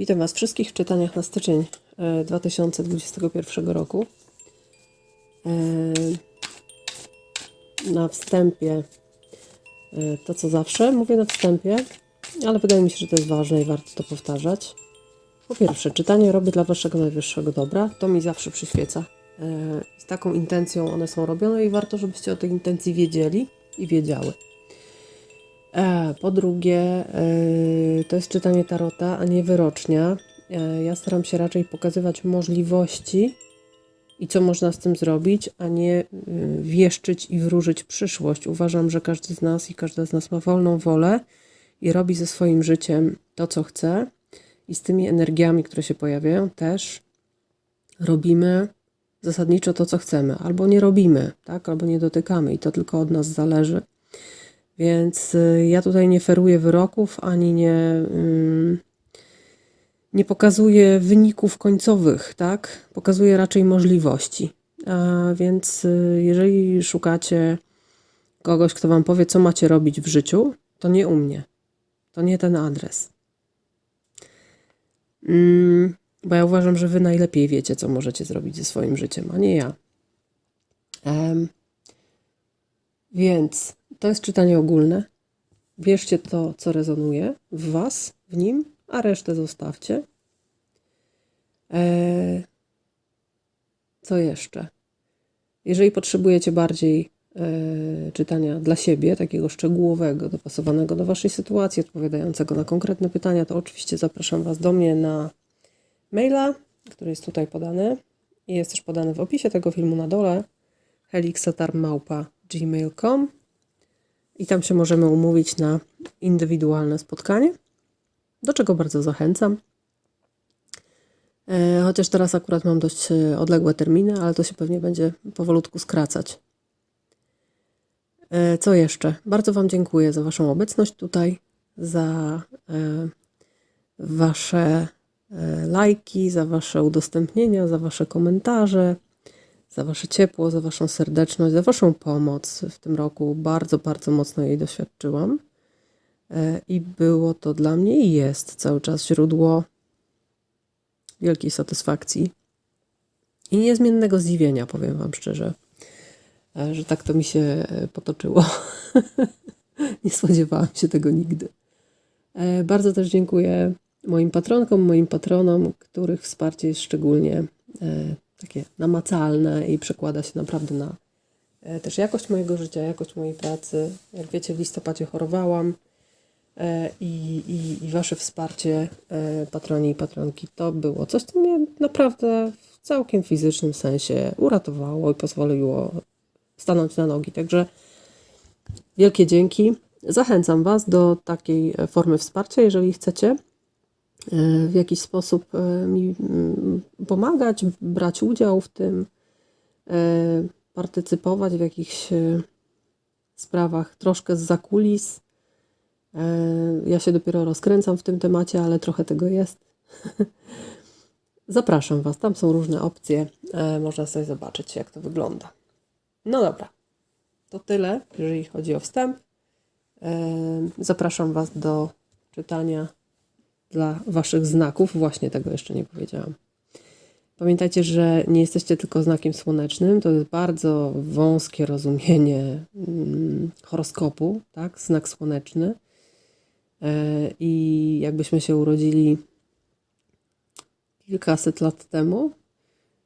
Witam Was wszystkich w czytaniach na styczeń e, 2021 roku. E, Na wstępie e, to co zawsze, mówię na wstępie, ale wydaje mi się, że to jest ważne i warto to powtarzać. Po pierwsze, czytanie robię dla Waszego najwyższego dobra, to mi zawsze przyświeca. E, Z taką intencją one są robione i warto, żebyście o tej intencji wiedzieli i wiedziały. E, Po drugie, e, to jest czytanie tarota, a nie wyrocznia. E, Ja staram się raczej pokazywać możliwości i co można z tym zrobić, a nie y, wieszczyć i wróżyć przyszłość. Uważam, że każdy z nas i każda z nas ma wolną wolę i robi ze swoim życiem to, co chce, i z tymi energiami, które się pojawiają, też robimy zasadniczo to, co chcemy, albo nie robimy, tak, albo nie dotykamy, i to tylko od nas zależy. Więc y, ja tutaj nie feruję wyroków, ani nie, nie pokazuję wyników końcowych, tak? Pokazuję raczej możliwości. A więc y, jeżeli szukacie kogoś, kto wam powie, co macie robić w życiu, to nie u mnie. To nie ten adres. Mm, bo ja uważam, że wy najlepiej wiecie, co możecie zrobić ze swoim życiem, a nie ja. Więc to jest czytanie ogólne. Bierzcie to, co rezonuje w Was, w nim, a resztę zostawcie. Eee, co jeszcze? Jeżeli potrzebujecie bardziej e, czytania dla siebie, takiego szczegółowego, dopasowanego do Waszej sytuacji, odpowiadającego na konkretne pytania, to oczywiście zapraszam Was do mnie na maila, który jest tutaj podany i jest też podany w opisie tego filmu na dole helixatarmałpa.gmail.com i tam się możemy umówić na indywidualne spotkanie, do czego bardzo zachęcam. E, Chociaż teraz akurat mam dość e, odległe terminy, ale to się pewnie będzie powolutku skracać. E, Co jeszcze? Bardzo Wam dziękuję za Waszą obecność tutaj, za Wasze lajki, za Wasze udostępnienia, za Wasze komentarze, za Wasze ciepło, za Waszą serdeczność, za Waszą pomoc w tym roku. Bardzo, bardzo mocno jej doświadczyłam. E, I było to dla mnie i jest cały czas źródło wielkiej satysfakcji i niezmiennego zdziwienia, powiem Wam szczerze, e, że tak to mi się e, potoczyło. Nie spodziewałam się tego nigdy. Bardzo też dziękuję moim patronkom, moim patronom, których wsparcie jest szczególnie takie namacalne i przekłada się naprawdę na e, też jakość mojego życia, jakość mojej pracy. Jak wiecie, w listopadzie chorowałam e, i, i, i Wasze wsparcie, e, patroni i patronki, to było coś, co mnie naprawdę w całkiem fizycznym sensie uratowało i pozwoliło stanąć na nogi. Także wielkie dzięki. Zachęcam Was do takiej formy wsparcia, jeżeli chcecie w jakiś sposób e, mi mm, pomagać, brać udział w tym, partycypować w jakichś sprawach troszkę z zakulis. Ja się dopiero rozkręcam w tym temacie, ale trochę tego jest. Zapraszam Was, tam są różne opcje. Można sobie zobaczyć, jak to wygląda. No dobra, to tyle, jeżeli chodzi o wstęp. Zapraszam Was do czytania dla Waszych znaków. Właśnie tego jeszcze nie powiedziałam. Pamiętajcie, że nie jesteście tylko znakiem słonecznym. To jest bardzo wąskie rozumienie mm, horoskopu, tak? Znak słoneczny. E, I jakbyśmy się urodzili kilkaset lat temu,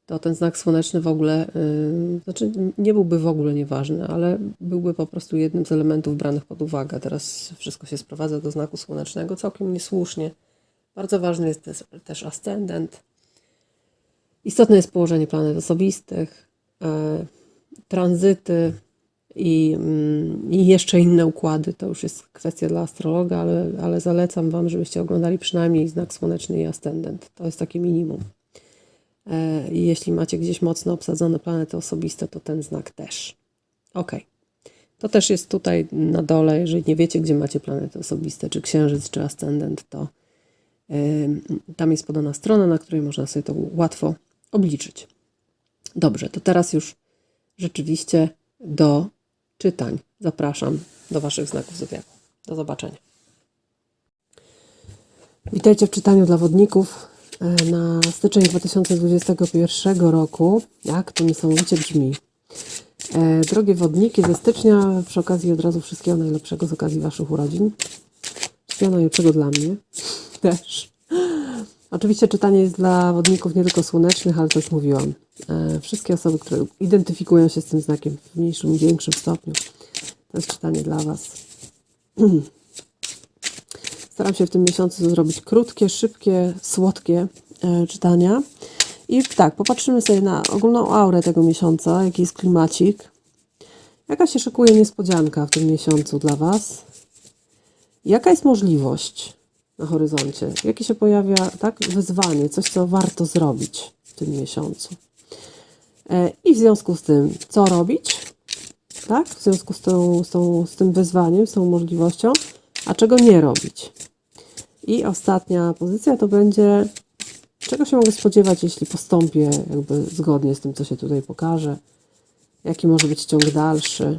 to ten znak słoneczny w ogóle, y, znaczy nie byłby w ogóle nieważny, ale byłby po prostu jednym z elementów branych pod uwagę. Teraz wszystko się sprowadza do znaku słonecznego, całkiem niesłusznie. Bardzo ważny jest też, ascendent. Istotne jest położenie planet osobistych, e, tranzyty i, mm, i jeszcze inne układy. To już jest kwestia dla astrologa, ale, ale zalecam Wam, żebyście oglądali przynajmniej znak słoneczny i ascendent. To jest takie minimum. E, jeśli macie gdzieś mocno obsadzone planety osobiste, to ten znak też. Ok. To też jest tutaj na dole. Jeżeli nie wiecie, gdzie macie planety osobiste, czy księżyc, czy ascendent, to tam jest podana strona, na której można sobie to łatwo obliczyć. Dobrze, to teraz już rzeczywiście do czytań. Zapraszam do Waszych znaków zodiaku. Do zobaczenia. Witajcie w czytaniu dla wodników e, na styczeń 2021 roku. Jak to niesamowicie brzmi. E, Drogie wodniki ze stycznia, przy okazji od razu wszystkiego najlepszego z okazji Waszych urodzin. Wszystkiego najlepszego dla mnie też. Oczywiście czytanie jest dla wodników nie tylko słonecznych, ale to już mówiłam. E, Wszystkie osoby, które identyfikują się z tym znakiem w mniejszym lub większym stopniu, to jest czytanie dla Was. Staram się w tym miesiącu zrobić krótkie, szybkie, słodkie e, czytania. I tak, popatrzymy sobie na ogólną aurę tego miesiąca, jaki jest klimacik. Jaka się szykuje niespodzianka w tym miesiącu dla Was? Jaka jest możliwość na horyzoncie? Jakie się pojawia tak wyzwanie, coś, co warto zrobić w tym miesiącu? E, I w związku z tym, co robić? Tak? W związku z, tą, z, tą, z tym wyzwaniem, z tą możliwością, a czego nie robić? I ostatnia pozycja to będzie, czego się mogę spodziewać, jeśli postąpię jakby zgodnie z tym, co się tutaj pokaże. Jaki może być ciąg dalszy.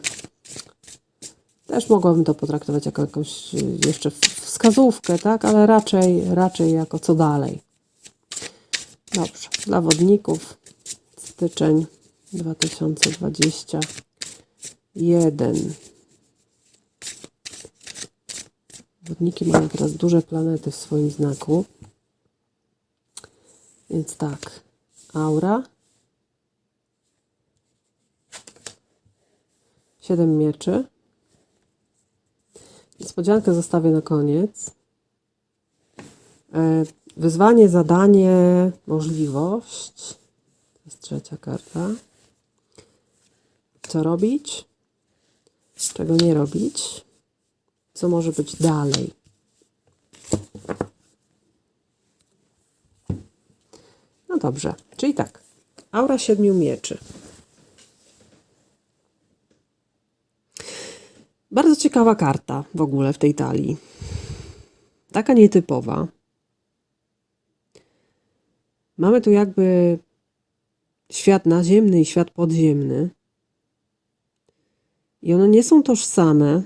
Też mogłabym to potraktować jako jakąś y, jeszcze wskazówkę, tak? Ale raczej, raczej jako co dalej. Dobrze. Dla wodników styczeń 2021. Wodniki mają teraz duże planety w swoim znaku. Więc tak, aura. Siedem mieczy. Niespodziankę zostawię na koniec. E, Wyzwanie, zadanie, możliwość. To jest trzecia karta. Co robić? Czego nie robić? co może być dalej. No dobrze, czyli tak. Aura siedmiu mieczy. Bardzo ciekawa karta w ogóle w tej talii. Taka nietypowa. Mamy tu jakby świat naziemny i świat podziemny. I one nie są tożsame,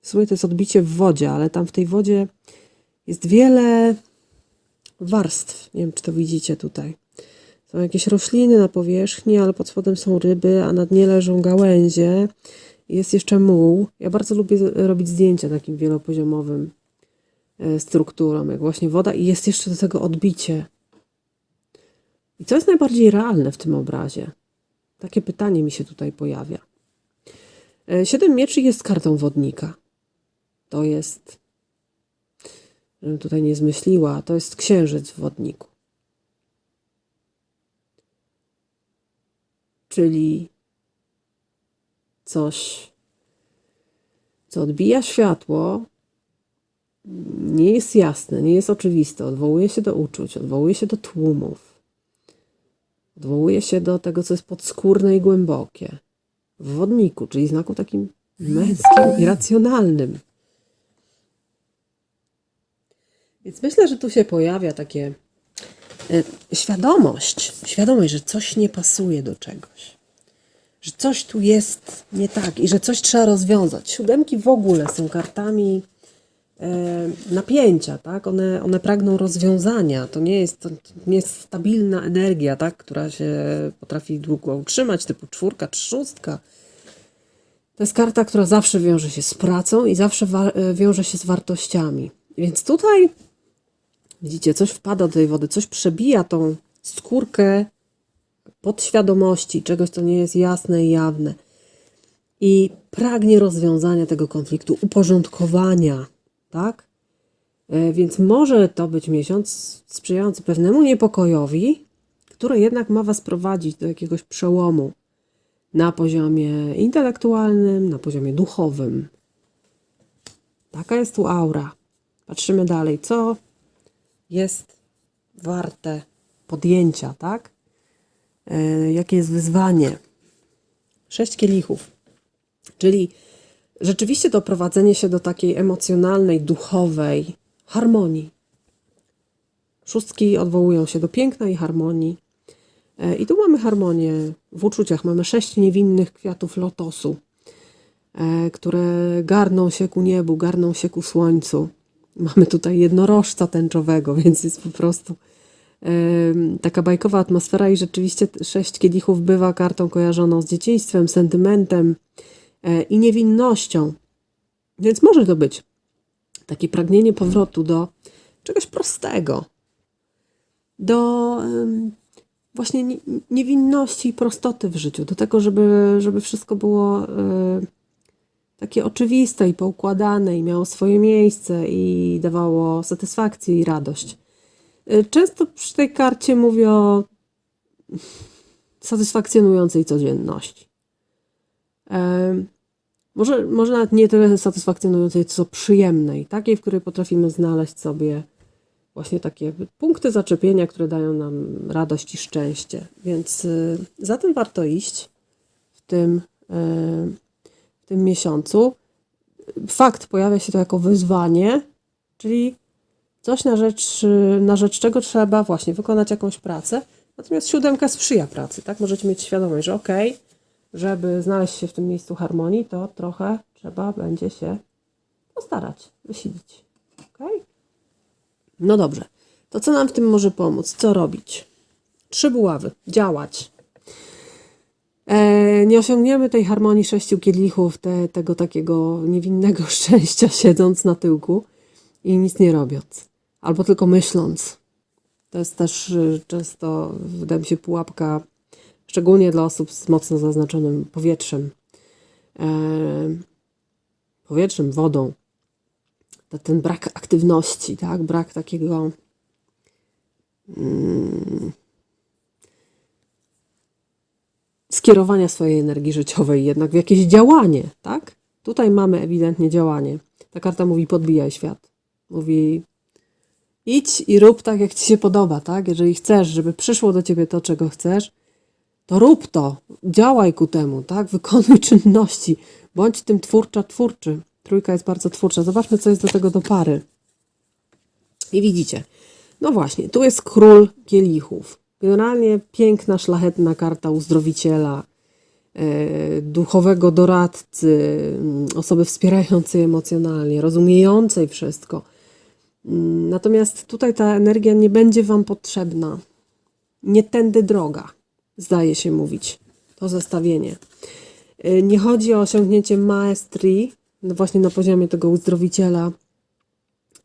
w sumie to jest odbicie w wodzie, ale tam w tej wodzie jest wiele warstw. Nie wiem, czy to widzicie tutaj. Są jakieś rośliny na powierzchni, ale pod spodem są ryby, a na dnie leżą gałęzie. Jest jeszcze muł. Ja bardzo lubię robić zdjęcia takim wielopoziomowym e, strukturą, jak właśnie woda i jest jeszcze do tego odbicie. I co jest najbardziej realne w tym obrazie? Takie pytanie mi się tutaj pojawia. E, siedem mieczy jest kartą wodnika. To jest, żebym tutaj nie zmyśliła, to jest księżyc w wodniku. Czyli coś, co odbija światło, nie jest jasne, nie jest oczywiste, odwołuje się do uczuć, odwołuje się do tłumów, odwołuje się do tego, co jest podskórne i głębokie. W wodniku, czyli znaku takim męskim i racjonalnym. Więc myślę, że tu się pojawia takie e, świadomość, świadomość, że coś nie pasuje do czegoś, że coś tu jest nie tak i że coś trzeba rozwiązać. Siódemki w ogóle są kartami e, napięcia, tak? One, one pragną rozwiązania. To nie jest, to nie jest stabilna energia, tak? która się potrafi długo utrzymać, typu czwórka czy. To jest karta, która zawsze wiąże się z pracą i zawsze e, wiąże się z wartościami. Więc tutaj Widzicie, coś wpada do tej wody, coś przebija tą skórkę podświadomości, czegoś, co nie jest jasne i jawne. I pragnie rozwiązania tego konfliktu, uporządkowania, tak? E, więc może to być miesiąc sprzyjający pewnemu niepokojowi, który jednak ma Was prowadzić do jakiegoś przełomu na poziomie intelektualnym, na poziomie duchowym. Taka jest tu aura. Patrzymy dalej, co jest warte podjęcia, tak? E, jakie jest wyzwanie? Sześć kielichów. Czyli rzeczywiście doprowadzenie się do takiej emocjonalnej, duchowej harmonii. Szóstki odwołują się do piękna i harmonii. E, I tu mamy harmonię w uczuciach. Mamy sześć niewinnych kwiatów lotosu, e, które garną się ku niebu, garną się ku słońcu. Mamy tutaj jednorożca tęczowego, więc jest po prostu taka bajkowa atmosfera i rzeczywiście sześć kielichów bywa kartą kojarzoną z dzieciństwem, sentymentem e, i niewinnością. Więc może to być takie pragnienie powrotu do czegoś prostego, do właśnie nie- niewinności i prostoty w życiu, do tego, żeby, żeby wszystko było e, takie oczywiste i poukładane i miało swoje miejsce i dawało satysfakcję i radość. Y, Często przy tej karcie mówię o satysfakcjonującej codzienności. Może, może nawet nie tyle satysfakcjonującej, co przyjemnej, takiej, w której potrafimy znaleźć sobie właśnie takie punkty zaczepienia, które dają nam radość i szczęście. Więc y, za tym warto iść w tym, y, w tym miesiącu. Fakt pojawia się to jako wyzwanie, czyli coś na rzecz, na rzecz czego trzeba właśnie wykonać jakąś pracę. Natomiast siódemka sprzyja pracy, tak? Możecie mieć świadomość, że okej, żeby znaleźć się w tym miejscu harmonii, to trochę trzeba będzie się postarać, wysilić. Okej? No dobrze. To co nam w tym może pomóc? Co robić? Trzy buławy. Działać. E, nie osiągniemy tej harmonii sześciu kielichów, te, tego takiego niewinnego szczęścia, siedząc na tyłku i nic nie robiąc, albo tylko myśląc. To jest też y, często, wydaje mi się, pułapka, szczególnie dla osób z mocno zaznaczonym powietrzem, e, powietrzem, wodą. To ten brak aktywności, tak? brak takiego mm, skierowania swojej energii życiowej jednak w jakieś działanie, tak? Tutaj mamy ewidentnie działanie. Ta karta mówi podbijaj świat. Mówi idź i rób tak, jak ci się podoba, tak? Jeżeli chcesz, żeby przyszło do ciebie to, czego chcesz, to rób to, działaj ku temu, tak? Wykonuj czynności, bądź tym twórcza, twórczy. Trójka jest bardzo twórcza. Zobaczmy, co jest do tego do pary. I widzicie, no właśnie, tu jest król kielichów. Generalnie piękna, szlachetna karta uzdrowiciela, e, duchowego doradcy, mm, osoby wspierającej emocjonalnie, rozumiejącej wszystko. Mm, Natomiast tutaj ta energia nie będzie Wam potrzebna. Nie tędy droga, zdaje się mówić to zestawienie. Y, Nie chodzi o osiągnięcie maestrii, no właśnie na poziomie tego uzdrowiciela.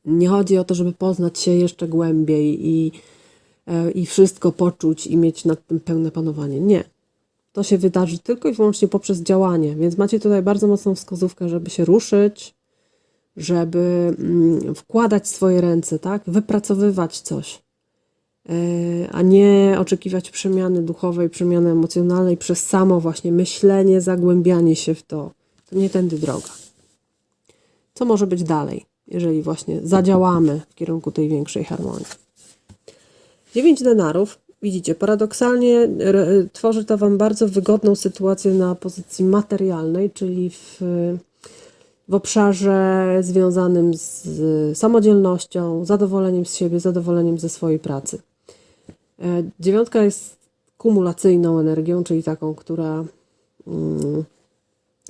Nie chodzi o to, żeby poznać się jeszcze głębiej i, e, i wszystko poczuć i mieć nad tym pełne panowanie. Nie. To się wydarzy tylko i wyłącznie poprzez działanie, więc macie tutaj bardzo mocną wskazówkę, żeby się ruszyć, żeby mm, wkładać swoje ręce, tak? Wypracowywać coś, e, a nie oczekiwać przemiany duchowej, przemiany emocjonalnej przez samo właśnie myślenie, zagłębianie się w to. To nie tędy droga. Co może być dalej, jeżeli właśnie zadziałamy w kierunku tej większej harmonii? Dziewięć denarów. Widzicie, paradoksalnie r- tworzy to Wam bardzo wygodną sytuację na pozycji materialnej, czyli w, w obszarze związanym z samodzielnością, zadowoleniem z siebie, zadowoleniem ze swojej pracy. E, Dziewiątka jest kumulacyjną energią, czyli taką, która mm,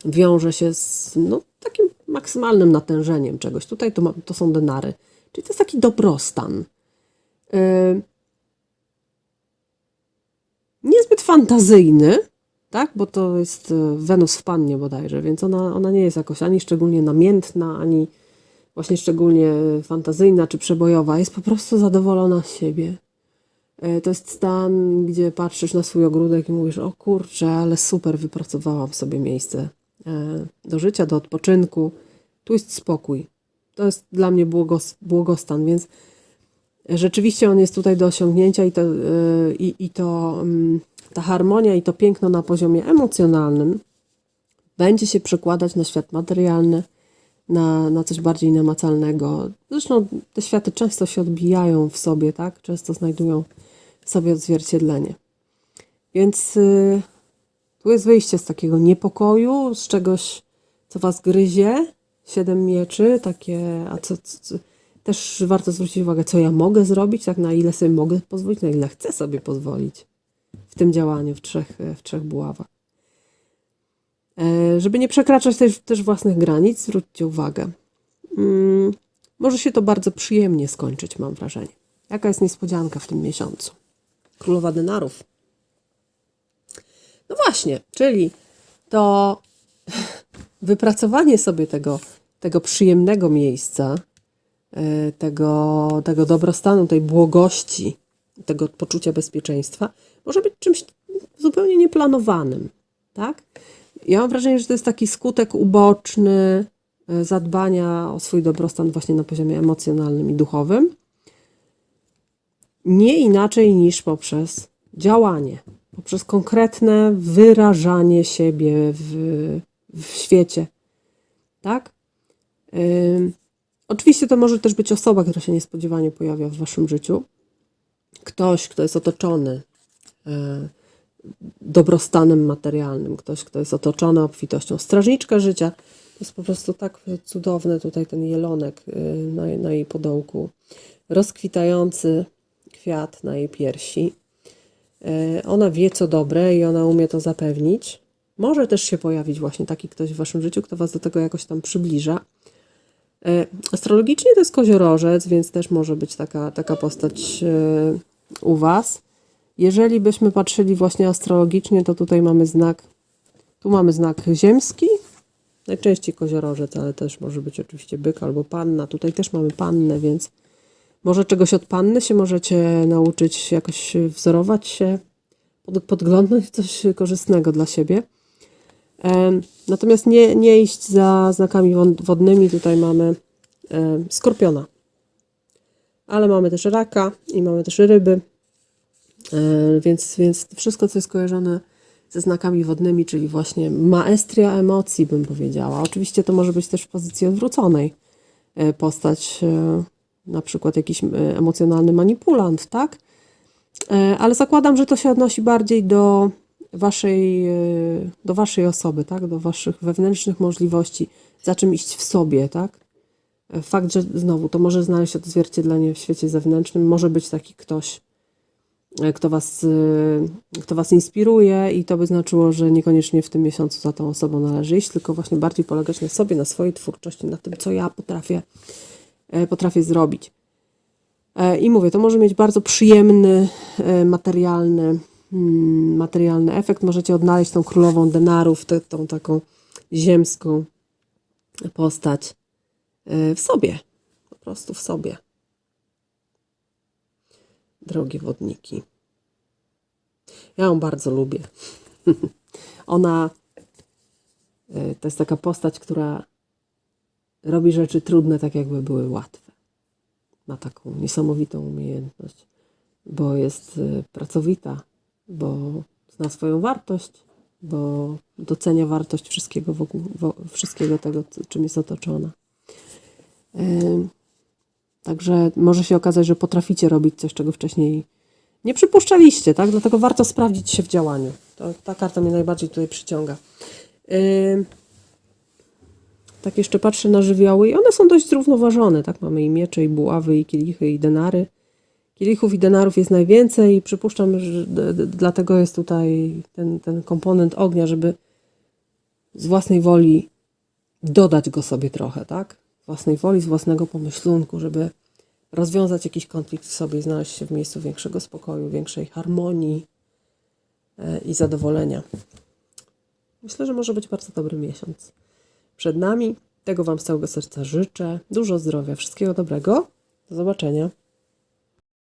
wiąże się z no, takim maksymalnym natężeniem czegoś. Tutaj to, to są denary, czyli to jest taki dobrostan. E, niezbyt fantazyjny, tak? Bo to jest e, Wenus w pannie bodajże, więc ona, ona nie jest jakoś ani szczególnie namiętna, ani właśnie szczególnie fantazyjna czy przebojowa. Jest po prostu zadowolona z siebie. E, To jest stan, gdzie patrzysz na swój ogródek i mówisz, o kurczę, ale super, wypracowałam sobie miejsce e, do życia, do odpoczynku. Tu jest spokój. To jest dla mnie błogos, błogostan, więc rzeczywiście on jest tutaj do osiągnięcia i to, i, i to mm, ta harmonia i to piękno na poziomie emocjonalnym będzie się przekładać na świat materialny, na, na coś bardziej namacalnego. Zresztą te światy często się odbijają w sobie, tak? Często znajdują w sobie odzwierciedlenie. Więc yy, tu jest wyjście z takiego niepokoju, z czegoś, co was gryzie. Siedem mieczy, takie, a co, co, też warto zwrócić uwagę, co ja mogę zrobić, tak na ile sobie mogę pozwolić, na ile chcę sobie pozwolić w tym działaniu, w trzech, w trzech buławach. E, Żeby nie przekraczać też, też własnych granic, zwróćcie uwagę. Mm, może się to bardzo przyjemnie skończyć, mam wrażenie. Jaka jest niespodzianka w tym miesiącu? Królowa denarów. No właśnie, czyli to wypracowanie sobie tego, tego przyjemnego miejsca, e, tego, tego dobrostanu, tej błogości, tego poczucia bezpieczeństwa, może być czymś zupełnie nieplanowanym, tak? Ja mam wrażenie, że to jest taki skutek uboczny e, zadbania o swój dobrostan właśnie na poziomie emocjonalnym i duchowym. Nie inaczej niż poprzez działanie, poprzez konkretne wyrażanie siebie w, w świecie, tak? Ym, oczywiście to może też być osoba, która się niespodziewanie pojawia w waszym życiu. Ktoś, kto jest otoczony e, dobrostanem materialnym, ktoś, kto jest otoczony obfitością. Strażniczka życia to jest po prostu tak cudowne tutaj ten jelonek y, na, na jej podołku, rozkwitający kwiat na jej piersi. Y, Ona wie, co dobre i ona umie to zapewnić. Może też się pojawić właśnie taki ktoś w waszym życiu, kto was do tego jakoś tam przybliża. Y, Astrologicznie to jest koziorożec, więc też może być taka, taka postać y, u was. Jeżeli byśmy patrzyli właśnie astrologicznie, to tutaj mamy znak, tu mamy znak ziemski, najczęściej koziorożec, ale też może być oczywiście byk albo panna. Tutaj też mamy pannę, więc może czegoś od panny się możecie nauczyć, jakoś wzorować się, pod, podglądnąć coś korzystnego dla siebie. Natomiast nie, nie iść za znakami wod- wodnymi. Tutaj mamy skorpiona. Ale mamy też raka i mamy też ryby. Więc, więc wszystko, co jest kojarzone ze znakami wodnymi, czyli właśnie maestria emocji, bym powiedziała. Oczywiście to może być też w pozycji odwróconej e, postać, e, na przykład jakiś e, emocjonalny manipulant, tak? Ale zakładam, że to się odnosi bardziej do waszej, e, do waszej osoby, tak? Do waszych wewnętrznych możliwości, za czym iść w sobie, tak? E, Fakt, że znowu to może znaleźć odzwierciedlenie w świecie zewnętrznym, może być taki ktoś, e, kto was, kto was inspiruje i to by znaczyło, że niekoniecznie w tym miesiącu za tą osobą należy iść, tylko właśnie bardziej polegać na sobie, na swojej twórczości, na tym, co ja potrafię, potrafię zrobić. I mówię, to może mieć bardzo przyjemny, materialny, materialny efekt. Możecie odnaleźć tą królową denarów, tą taką ziemską postać e, w sobie, po prostu w sobie. Drogie wodniki. Ja ją bardzo lubię. Ona e, to jest taka postać, która robi rzeczy trudne tak, jakby były łatwe. Ma taką niesamowitą umiejętność, bo jest e, pracowita, bo zna swoją wartość, bo docenia wartość wszystkiego wokół, wo, wszystkiego tego, czym jest otoczona. Także może się okazać, że potraficie robić coś, czego wcześniej nie przypuszczaliście, tak? Dlatego warto sprawdzić się w działaniu. To, ta karta mnie najbardziej tutaj przyciąga. Tak jeszcze patrzę na żywioły i one są dość zrównoważone, tak? Mamy i miecze, i buławy, i kielichy, i denary. Kielichów i denarów jest najwięcej i przypuszczam, że dlatego jest tutaj ten, ten komponent ognia, żeby z własnej woli dodać go sobie trochę, tak? Z własnej woli, z własnego pomyślunku, żeby rozwiązać jakiś konflikt w sobie i znaleźć się w miejscu większego spokoju, większej harmonii e, i zadowolenia. Myślę, że może być bardzo dobry miesiąc przed nami. Tego Wam z całego serca życzę. Dużo zdrowia, wszystkiego dobrego. Do zobaczenia.